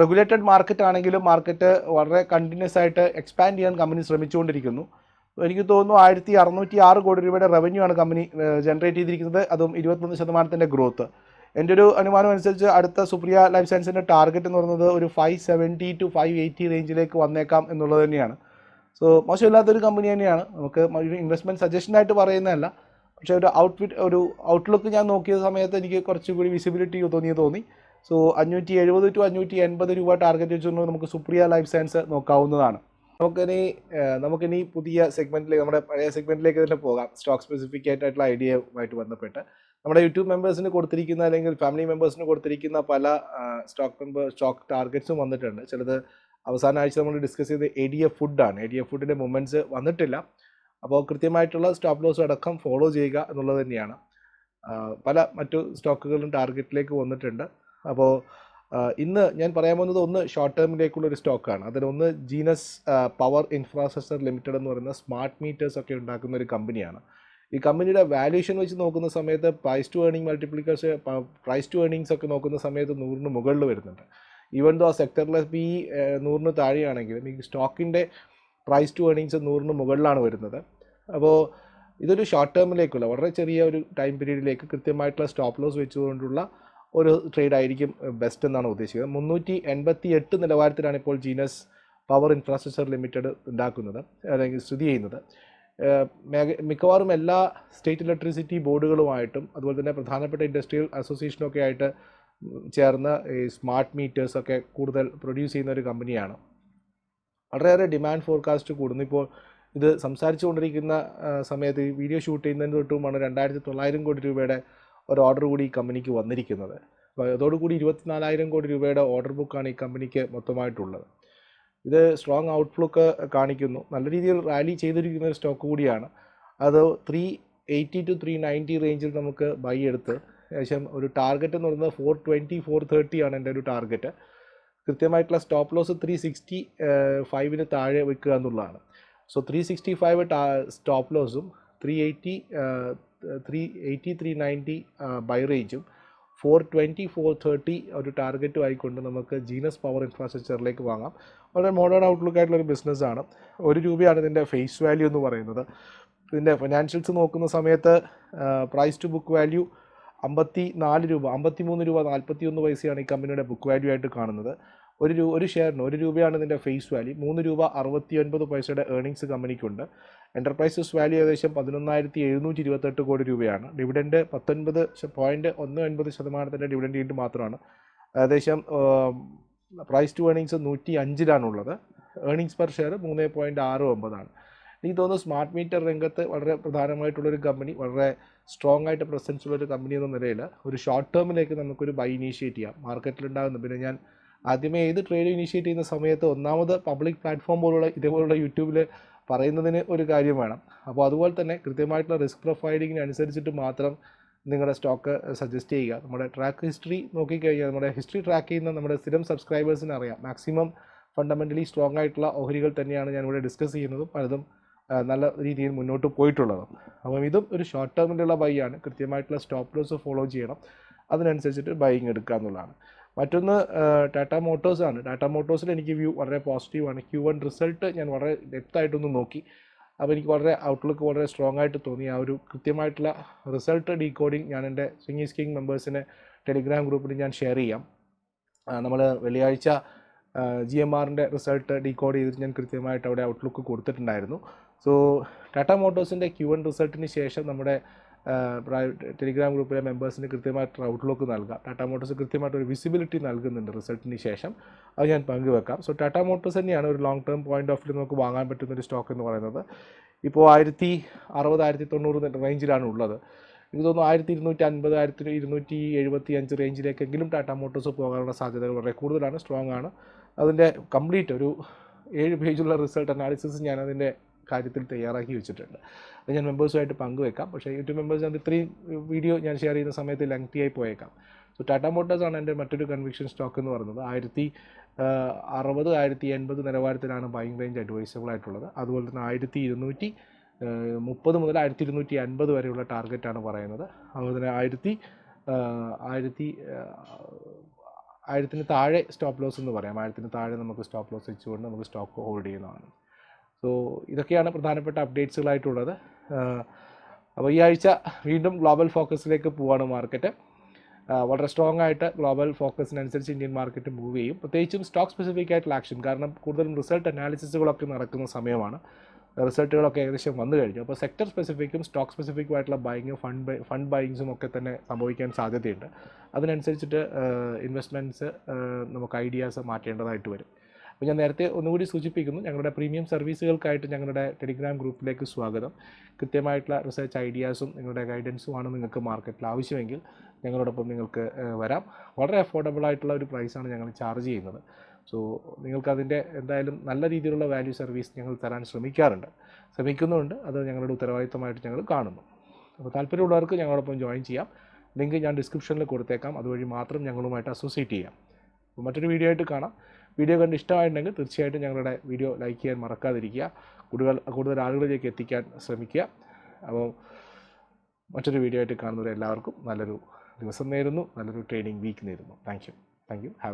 റെഗുലേറ്റഡ് മാർക്കറ്റ് ആണെങ്കിലും മാർക്കറ്റ് വളരെ കണ്ടിന്യൂസ് ആയിട്ട് എക്സ്പാൻഡ് ചെയ്യാൻ കമ്പനി ശ്രമിച്ചുകൊണ്ടിരിക്കുന്നു. എനിക്ക് തോന്നുന്നു ആയിരത്തി അറുന്നൂറ്റി ആറ് കോടി രൂപയുടെ റവന്യൂ ആണ് കമ്പനി ജനറേറ്റ് ചെയ്തിരിക്കുന്നത്. അതും ഇരുപത്തൊന്ന് ശതമാനത്തിന്റെ ഗ്രോത്ത് എന്റെ ഒരു അനുമാനം അനുസരിച്ച് അടുത്ത സുപ്രിയ ലൈഫ് സയൻസിന്റെ ടാർഗറ്റ് എന്ന് പറയുന്നത് ഒരു five seventy to five eighty റേഞ്ചിലേക്ക് വന്നേക്കാം എന്നുള്ളത് തന്നെയാണ്. സോ മോശമില്ലാത്തൊരു കമ്പനി തന്നെയാണ്. നമുക്ക് ഒരു ഇൻവെസ്റ്റ്മെന്റ് സജഷനായിട്ട് പറയുന്നതല്ല. പക്ഷേ ഒരു ഔട്ട്ഫിറ്റ് ഒരു ഔട്ട്ലുക്ക് ഞാൻ നോക്കിയ സമയത്ത് എനിക്ക് കുറച്ചുകൂടി വിസിബിലിറ്റി തോന്നിയ തോന്നി. സോ അഞ്ഞൂറ്റി എഴുപത് ടു അഞ്ഞൂറ്റി എൺപത് രൂപ ടാർഗറ്റ് വെച്ചുകൊണ്ട് നമുക്ക് സുപ്രിയ ലൈഫ് സയൻസ് നോക്കാവുന്നതാണ്. നമുക്കിനി നമുക്കിനി പുതിയ സെഗ്മെന്റിലേക്ക് നമ്മുടെ പഴയ സെഗ്മെന്റിലേക്ക് തന്നെ പോകാം. സ്റ്റോക്ക് സ്പെസിഫിക് ആയിട്ടുള്ള ഐഡിയയുമായിട്ട് ബന്ധപ്പെട്ട്. നമ്മുടെ യൂട്യൂബ് മെമ്പേഴ്സിന് കൊടുത്തിരിക്കുന്ന അല്ലെങ്കിൽ ഫാമിലി മെമ്പേഴ്സിന് കൊടുത്തിരിക്കുന്ന പല സ്റ്റോക്ക് മെമ്പർ സ്റ്റോക്ക് ടാർഗറ്റ്സും വന്നിട്ടുണ്ട്. ചിലത് അവസാന ആഴ്ച നമ്മൾ ഡിസ്കസ് ചെയ്ത് എ ഡി എഫ് ഫുഡാണ് എ ഡി എഫ് ഫുഡിന്റെ മൂവ്മെന്റ്സ് വന്നിട്ടില്ല. അപ്പോൾ കൃത്യമായിട്ടുള്ള സ്റ്റോപ്പ് ലോസ് അടക്കം ഫോളോ ചെയ്യുക എന്നുള്ളത് തന്നെയാണ്. പല മറ്റു സ്റ്റോക്കുകളും ടാർഗറ്റിലേക്ക് വന്നിട്ടുണ്ട്. അപ്പോൾ ഇന്ന് ഞാൻ പറയാൻ പോകുന്നത് ഒന്ന് ഷോർട്ട് ടേമിലേക്കുള്ള ഒരു സ്റ്റോക്കാണ് അതിലൊന്ന് ജീനസ് പവർ ഇൻഫ്രാസ്ട്രക്ചർ ലിമിറ്റഡ് എന്ന് പറയുന്ന സ്മാർട്ട് മീറ്റേഴ്സ് ഒക്കെ ഉണ്ടാക്കുന്ന ഒരു കമ്പനിയാണ് ഈ കമ്പനിയുടെ വാല്യൂഷൻ വെച്ച് നോക്കുന്ന സമയത്ത് price to earning multiplication price to earnings ഒക്കെ നോക്കുന്ന സമയത്ത് നൂറിന് മുകളിൽ വരുന്നുണ്ട്. ഈവൻ ദോ ആ സെക്ടറിലെ പി നൂറിന് താഴെയാണെങ്കിലും ഈ സ്റ്റോക്കിന്റെ പ്രൈസ് ടു ഏണിങ്സ് നൂറിന് മുകളിലാണ് വരുന്നത്. അപ്പോൾ ഇതൊരു ഷോർട്ട് ടേമിലേക്കുള്ള വളരെ ചെറിയ ഒരു ടൈം പീരീഡിലേക്ക് കൃത്യമായിട്ടുള്ള സ്റ്റോപ്പ് ലോസ് വെച്ചുകൊണ്ടുള്ള ഒരു ട്രേഡ് ആയിരിക്കും ബെസ്റ്റ് എന്നാണ് ഉദ്ദേശിക്കുന്നത്. മുന്നൂറ്റി എൺപത്തി എട്ട് നിലവാരത്തിലാണ് ഇപ്പോൾ ജീനസ് പവർ ഇൻഫ്രാസ്ട്രക്ചർ ലിമിറ്റഡ് ഉണ്ടാക്കുന്നത് അല്ലെങ്കിൽ സ്ഥിതി ചെയ്യുന്നത്. മിക്കവാറും എല്ലാ സ്റ്റേറ്റ് ഇലക്ട്രിസിറ്റി ബോർഡുകളുമായിട്ടും അതുപോലെ തന്നെ പ്രധാനപ്പെട്ട ഇൻഡസ്ട്രിയൽ അസോസിയേഷനൊക്കെ ആയിട്ട് ചേർന്ന് ഈ സ്മാർട്ട് മീറ്റേഴ്സൊക്കെ കൂടുതൽ പ്രൊഡ്യൂസ് ചെയ്യുന്ന ഒരു കമ്പനിയാണ്. വളരെയേറെ ഡിമാൻഡ് ഫോർകാസ്റ്റ് കൂടുന്നു. ഇപ്പോൾ ഇത് സംസാരിച്ചു കൊണ്ടിരിക്കുന്ന സമയത്ത് ഈ വീഡിയോ ഷൂട്ട് ചെയ്യുന്നതിന് തൊട്ടുമാണ് രണ്ടായിരത്തി തൊള്ളായിരം കോടി രൂപയുടെ ഒരു ഓർഡർ കൂടി ഈ കമ്പനിക്ക് വന്നിരിക്കുന്നത്. അപ്പോൾ അതോടുകൂടി ഇരുപത്തിനാലായിരം കോടി രൂപയുടെ ഓർഡർ ബുക്കാണ് ഈ കമ്പനിക്ക് മൊത്തമായിട്ടുള്ളത്. ഇത് സ്ട്രോങ് ഔട്ട്ലുക്ക് കാണിക്കുന്നു. നല്ല രീതിയിൽ റാലി ചെയ്തിരിക്കുന്ന ഒരു സ്റ്റോക്ക് കൂടിയാണ്. അത് three eighty to three ninety റേഞ്ചിൽ നമുക്ക് ബൈ എടുത്ത് ഏകദേശം ഒരു ടാർഗറ്റ് എന്ന് പറയുന്നത് ഫോർ ട്വന്റി ഫോർ തേർട്ടി ആണ് എന്റെ ഒരു ടാർഗറ്റ് കൃത്യമായിട്ടുള്ള സ്റ്റോപ്പ് ലോസ് ത്രീ സിക്സ്റ്റി ഫൈവിന് താഴെ വെക്കുക എന്നുള്ളതാണ്. So three sixty five stop ലോസും three eighty three eighty three ninety buy റേഞ്ചും four twenty four thirty ഒരു ടാർഗറ്റും ആയിക്കൊണ്ട് നമുക്ക് ജീനസ് പവർ ഇൻഫ്രാസ്ട്രക്ചറിലേക്ക് വാങ്ങാം. വളരെ മോഡേൺ ഔട്ട്ലുക്ക് ആയിട്ടുള്ള ഒരു ബിസിനസ്സാണ് ഒരു രൂപയാണ് ഇതിന്റെ ഫേസ് വാല്യൂ എന്ന് പറയുന്നത്. ഇതിന്റെ ഫിനാൻഷ്യൽസ് നോക്കുന്ന സമയത്ത് പ്രൈസ് ടു ബുക്ക് വാല്യൂ അമ്പത്തി നാല് രൂപ അമ്പത്തി മൂന്ന് രൂപ നാൽപ്പത്തി ഒന്ന് പൈസയാണ് ഈ കമ്പനിയുടെ ബുക്ക് വാല്യൂ ആയിട്ട് കാണുന്നത്. ഒരു രൂപ ഒരു ഷെയറിന് ഒരു രൂപയാണ് ഇതിന്റെ ഫേസ് വാല്യൂ മൂന്ന് രൂപ അറുപത്തി ഒൻപത് പൈസയുടെ ഏർണിങ്സ് കമ്പനിക്കുണ്ട്. എന്റർപ്രൈസസ് വാല്യൂ ഏകദേശം പതിനൊന്നായിരത്തി എഴുന്നൂറ്റി ഇരുപത്തെട്ട് കോടി രൂപയാണ്. ഡിവിഡൻഡ് പത്തൊൻപത് പോയിന്റ് ഒന്ന് ഒൻപത് ശതമാനത്തിന്റെ ഡിവിഡൻഡ് ഈൽഡ് മാത്രമാണ്. ഏകദേശം പ്രൈസ് ടു ഏണിങ്സ് നൂറ്റി അഞ്ചിലാണുള്ളത് ഏണിങ്സ് പെർ ഷെയർ മൂന്ന് പോയിന്റ് ആറ് ഒമ്പതാണ്. എനിക്ക് തോന്നുന്നു സ്മാർട്ട് മീറ്റർ രംഗത്ത് വളരെ പ്രധാനമായിട്ടുള്ളൊരു കമ്പനി വളരെ സ്ട്രോങ് ആയിട്ട് പ്രസൻസ് ഉള്ളൊരു കമ്പനി എന്ന നിലയിൽ ഒരു ഷോർട്ട് ടേമിലേക്ക് നമുക്കൊരു ബൈ ഇനീഷ്യേറ്റ് ചെയ്യാം. മാർക്കറ്റിലുണ്ടാകുന്നു പിന്നെ ഞാൻ ആദ്യമേ ഏത് ട്രേഡ് ഇനിഷ്യേറ്റ് ചെയ്യുന്ന സമയത്ത് ഒന്നാമത് പബ്ലിക് പ്ലാറ്റ്ഫോം പോലുള്ള ഇതേപോലുള്ള യൂട്യൂബിൽ പറയുന്നതിന് ഒരു കാര്യം വേണം. അപ്പോൾ അതുപോലെ തന്നെ കൃത്യമായിട്ടുള്ള റിസ്ക് പ്രൊഫൈലിങ്ങിന് അനുസരിച്ചിട്ട് മാത്രം നിങ്ങളുടെ സ്റ്റോക്ക് സജസ്റ്റ് ചെയ്യുക. നമ്മുടെ ട്രാക്ക് ഹിസ്റ്ററി നോക്കിക്കഴിഞ്ഞാൽ നമ്മുടെ ഹിസ്റ്ററി ട്രാക്ക് ചെയ്യുന്ന നമ്മുടെ സ്ഥിരം സബ്സ്ക്രൈബേഴ്സിന് അറിയാം. മാക്സിമം ഫണ്ടമെന്റലി സ്ട്രോങ് ആയിട്ടുള്ള ഓഹരികൾ തന്നെയാണ് ഞാനിവിടെ ഡിസ്കസ് ചെയ്യുന്നതും. പലതും നല്ല രീതിയിൽ മുന്നോട്ട് പോയിട്ടുള്ളതും. അപ്പം ഇതും ഒരു ഷോർട്ട് ടേമിലുള്ള ബൈ ആണ്. കൃത്യമായിട്ടുള്ള സ്റ്റോപ്പ് ലോസ് ഫോളോ ചെയ്യണം. അതിനനുസരിച്ചിട്ട് ബൈയിങ് എടുക്കുക എന്നുള്ളതാണ്. മറ്റൊന്ന് ടാറ്റ മോട്ടോഴ്സ് ആണ്. ടാറ്റ മോട്ടോഴ്സിൽ എനിക്ക് വ്യൂ വളരെ പോസിറ്റീവാണ് ക്യൂ വൺ റിസൾട്ട് ഞാൻ വളരെ ഡെപ്തായിട്ടൊന്ന് നോക്കി. അപ്പോൾ എനിക്ക് വളരെ ഔട്ട്ലുക്ക് വളരെ സ്ട്രോങ് ആയിട്ട് തോന്നി. ആ ഒരു കൃത്യമായിട്ടുള്ള റിസൾട്ട് ഡീകോഡിങ് ഞാൻ എന്റെ സ്വിംഗി സ്കിങ് മെമ്പേഴ്സിന് ടെലിഗ്രാം ഗ്രൂപ്പിൽ ഞാൻ ഷെയർ ചെയ്യാം. നമ്മൾ വെള്ളിയാഴ്ച ജി എം ആറിന്റെ റിസൾട്ട് ഡീകോഡ് ചെയ്തിട്ട് ഞാൻ കൃത്യമായിട്ട് അവിടെ ഔട്ട്ലുക്ക് കൊടുത്തിട്ടുണ്ടായിരുന്നു. സോ ടാറ്റ മോട്ടോഴ്സിന്റെ ക്യൂ വൺ റിസൾട്ടിന് ശേഷം നമ്മുടെ ടെലിഗ്രാം ഗ്രൂപ്പിലെ മെമ്പേഴ്സിന് കൃത്യമായിട്ട് ഔട്ട്ലുക്ക് നൽകുക ടാറ്റ മോട്ടോഴ്സ് കൃത്യമായിട്ട് ഒരു വിസിബിലിറ്റി നൽകുന്നുണ്ട് റിസൾട്ടിന് ശേഷം. അത് ഞാൻ പങ്കുവെക്കാം. സോ ടാറ്റ മോട്ടോഴ്സ് തന്നെയാണ് ഒരു long term point of view നമുക്ക് വാങ്ങാൻ പറ്റുന്ന ഒരു സ്റ്റോക്ക് എന്ന് പറയുന്നത്. ഇപ്പോൾ ആയിരത്തി അറുപത് ആയിരത്തി തൊണ്ണൂറ് റേഞ്ചിലാണ് ഉള്ളത്. എനിക്ക് തോന്നുന്നു ആയിരത്തി ഇരുന്നൂറ്റി അൻപത് ആയിരത്തി ഇരുന്നൂറ്റി എഴുപത്തി അഞ്ച് റേഞ്ചിലേക്കെങ്കിലും ടാറ്റ മോട്ടോഴ്സ് പോകാനുള്ള സാധ്യതകൾ വളരെ കൂടുതലാണ് സ്ട്രോങ് ആണ്. അതിന്റെ കംപ്ലീറ്റ് ഒരു ഏഴ് പേജുള്ള റിസൾട്ട് അനാലിസിസ് ഞാൻ അതിന്റെ കാര്യത്തിൽ തയ്യാറാക്കി വെച്ചിട്ടുണ്ട്. അത് ഞാൻ മെമ്പേഴ്സുമായിട്ട് പങ്കുവെക്കാം. പക്ഷേ യൂട്യൂബ് മെമ്പേഴ്സ് അത് ഇത്രയും വീഡിയോ ഞാൻ ഷെയർ ചെയ്യുന്ന സമയത്ത് ലെങ്തി ആയി പോയേക്കാം. സോ ടാറ്റ മോട്ടേഴ്സാണ് എന്റെ മറ്റൊരു കൺവിക്ഷൻ സ്റ്റോക്ക് എന്ന് പറയുന്നത്. ആയിരത്തി അറുപത് ആയിരത്തി എൺപത് നിലവാരത്തിലാണ് ബൈങ് റേഞ്ച് അഡ്വൈസബിൾ ആയിട്ടുള്ളത്. അതുപോലെ തന്നെ ആയിരത്തി ഇരുന്നൂറ്റി മുപ്പത് മുതൽ ആയിരത്തി ഇരുന്നൂറ്റി അൻപത് വരെയുള്ള ടാർഗറ്റാണ് പറയുന്നത്. അതുപോലെ തന്നെ ആയിരത്തി ആയിരത്തി ആയിരത്തിന് താഴെ സ്റ്റോപ്പ് ലോസ് എന്ന് പറയാം. ആയിരത്തിന് താഴെ നമുക്ക് സ്റ്റോപ്പ് ലോസ് വെച്ചുകൊണ്ട് നമുക്ക് സ്റ്റോക്ക് ഹോൾഡ് ചെയ്യുന്നതാണ്. സോ ഇതൊക്കെയാണ് പ്രധാനപ്പെട്ട അപ്ഡേറ്റ്സുകളായിട്ടുള്ളത് അപ്പോൾ ഈ ആഴ്ച വീണ്ടും ഗ്ലോബൽ ഫോക്കസിലേക്ക് പോവാണ് മാർക്കറ്റ്. വളരെ സ്ട്രോങ് ആയിട്ട് ഗ്ലോബൽ ഫോക്കസിനനുസരിച്ച് ഇന്ത്യൻ മാർക്കറ്റ് മൂവ് ചെയ്യും. പ്രത്യേകിച്ചും സ്റ്റോക്ക് സ്പെസിഫിക് ആയിട്ടുള്ള ആക്ഷൻ കാരണം കൂടുതലും റിസൾട്ട് അനാലിസിസുകളൊക്കെ നടക്കുന്ന സമയമാണ്. റിസൾട്ടുകളൊക്കെ ഏകദേശം വന്നു കഴിഞ്ഞു. അപ്പോൾ സെക്ടർ സ്പെസിഫിക്കും സ്റ്റോക്ക് സ്പെസിഫിക്കും ആയിട്ടുള്ള ബൈങ്ങും ഫണ്ട് ബൈ ഫണ്ട് ബൈങ്സും ഒക്കെ തന്നെ സംഭവിക്കാൻ സാധ്യതയുണ്ട്. അതിനനുസരിച്ചിട്ട് ഇൻവെസ്റ്റ്മെന്റ്സ് നമുക്ക് ഐഡിയാസ് മാറ്റേണ്ടതായിട്ട് വരും. അപ്പോൾ ഞാൻ നേരത്തെ ഒന്നുകൂടി സൂചിപ്പിക്കുന്നു ഞങ്ങളുടെ പ്രീമിയം സർവീസുകൾക്കായിട്ട് ഞങ്ങളുടെ ടെലിഗ്രാം ഗ്രൂപ്പിലേക്ക് സ്വാഗതം. കൃത്യമായിട്ടുള്ള റിസർച്ച് ഐഡിയാസും നിങ്ങളുടെ ഗൈഡൻസും ആണ് നിങ്ങൾക്ക് മാർക്കറ്റിൽ ആവശ്യമെങ്കിൽ ഞങ്ങളോടൊപ്പം നിങ്ങൾക്ക് വരാം. വളരെ അഫോർഡബിൾ ആയിട്ടുള്ള ഒരു പ്രൈസാണ് ഞങ്ങൾ ചാർജ് ചെയ്യുന്നത്. സോ നിങ്ങൾക്കതിന്റെ എന്തായാലും നല്ല രീതിയിലുള്ള വാല്യൂ സർവീസ് ഞങ്ങൾ തരാൻ ശ്രമിക്കാറുണ്ട്. ശ്രമിക്കുന്നുണ്ട്. അത് ഞങ്ങളുടെ ഉത്തരവാദിത്തമായിട്ട് ഞങ്ങൾ കാണുന്നു. അപ്പോൾ താല്പര്യമുള്ളവർക്ക് ഞങ്ങളോടൊപ്പം ജോയിൻ ചെയ്യാം. ലിങ്ക് ഞാൻ ഡിസ്ക്രിപ്ഷനിൽ കൊടുത്തേക്കാം. അതുവഴി മാത്രം ഞങ്ങളുമായിട്ട് അസോസിയേറ്റ് ചെയ്യാം. മറ്റൊരു വീഡിയോ ആയിട്ട് കാണാം. വീഡിയോ കണ്ട് ഇഷ്ടമായിട്ടുണ്ടെങ്കിൽ തീർച്ചയായിട്ടും ഞങ്ങളുടെ വീഡിയോ ലൈക്ക് ചെയ്യാൻ മറക്കാതിരിക്കുക. കൂടുതൽ കൂടുതൽ ആളുകളിലേക്ക് എത്തിക്കാൻ ശ്രമിക്കുക. അപ്പോൾ മറ്റൊരു വീഡിയോ ആയിട്ട് കാണുന്നവരെ എല്ലാവർക്കും നല്ലൊരു ദിവസം നേരുന്നു. നല്ലൊരു ട്രെയിനിങ് വീക്ക് നേരുന്നു. Thank you thank you